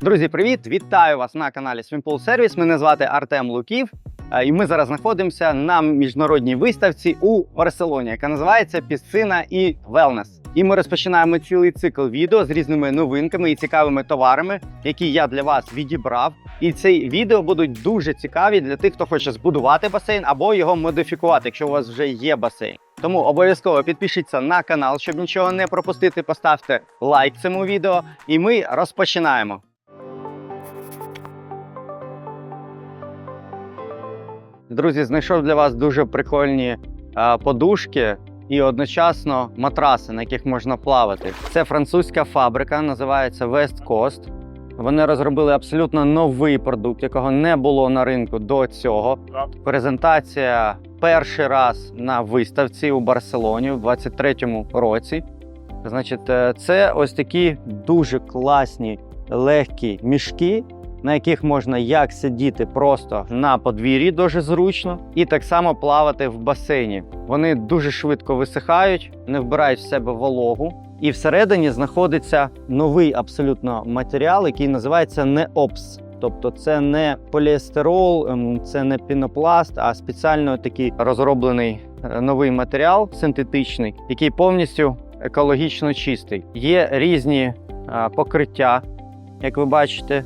Друзі, привіт! Вітаю вас на каналі Swimpool Service. Мене звати Артем Луків. е, І ми зараз знаходимося на міжнародній виставці у Барселоні, яка називається Пісцина і Велнес. І ми розпочинаємо цілий цикл відео з різними новинками і цікавими товарами, які я для вас відібрав. І ці відео будуть дуже цікаві для тих, хто хоче збудувати басейн або його модифікувати, якщо у вас вже є басейн. Тому обов'язково підпишіться на канал, щоб нічого не пропустити. Поставте лайк цьому відео, і ми розпочинаємо. Друзі, знайшов для вас дуже прикольні е, подушки і одночасно матраси, на яких можна плавати. Це французька фабрика, називається West Coast. Вони розробили абсолютно новий продукт, якого не було на ринку до цього. Презентація перший раз на виставці у Барселоні у 23-му році. Значить, е, це ось такі дуже класні легкі мішки, на яких можна як сидіти просто на подвір'ї дуже зручно, і так само плавати в басейні. Вони дуже швидко висихають, не вбирають в себе вологу. І всередині знаходиться новий абсолютно матеріал, який називається неопс. Тобто це не поліестерол, ем, це не пінопласт, а спеціально такий розроблений е, новий матеріал синтетичний, який повністю екологічно чистий. Є різні е, покриття, як ви бачите,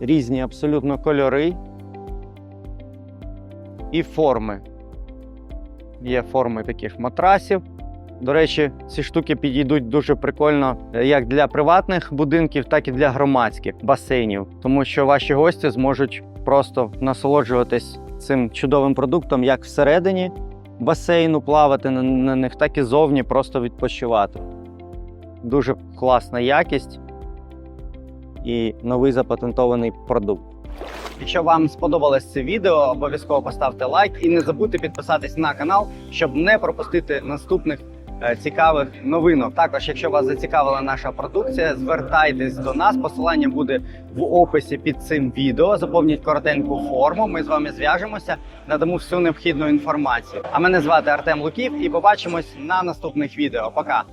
різні абсолютно кольори і форми. Є форми таких матрасів. До речі, ці штуки підійдуть дуже прикольно е, як для приватних будинків, так і для громадських басейнів, тому що ваші гості зможуть просто насолоджуватись цим чудовим продуктом як всередині басейну плавати на, на них, так і зовні просто відпочивати. Дуже класна якість і новий запатентований продукт. Якщо вам сподобалось це відео, обов'язково поставте лайк і не забудьте підписатись на канал, щоб не пропустити наступних е, цікавих новинок. Також, якщо вас зацікавила наша продукція, звертайтесь до нас. Посилання буде в описі під цим відео. Заповніть коротеньку форму. Ми з вами зв'яжемося, надамо всю необхідну інформацію. А мене звати Артем Луків, і побачимось на наступних відео. Пока.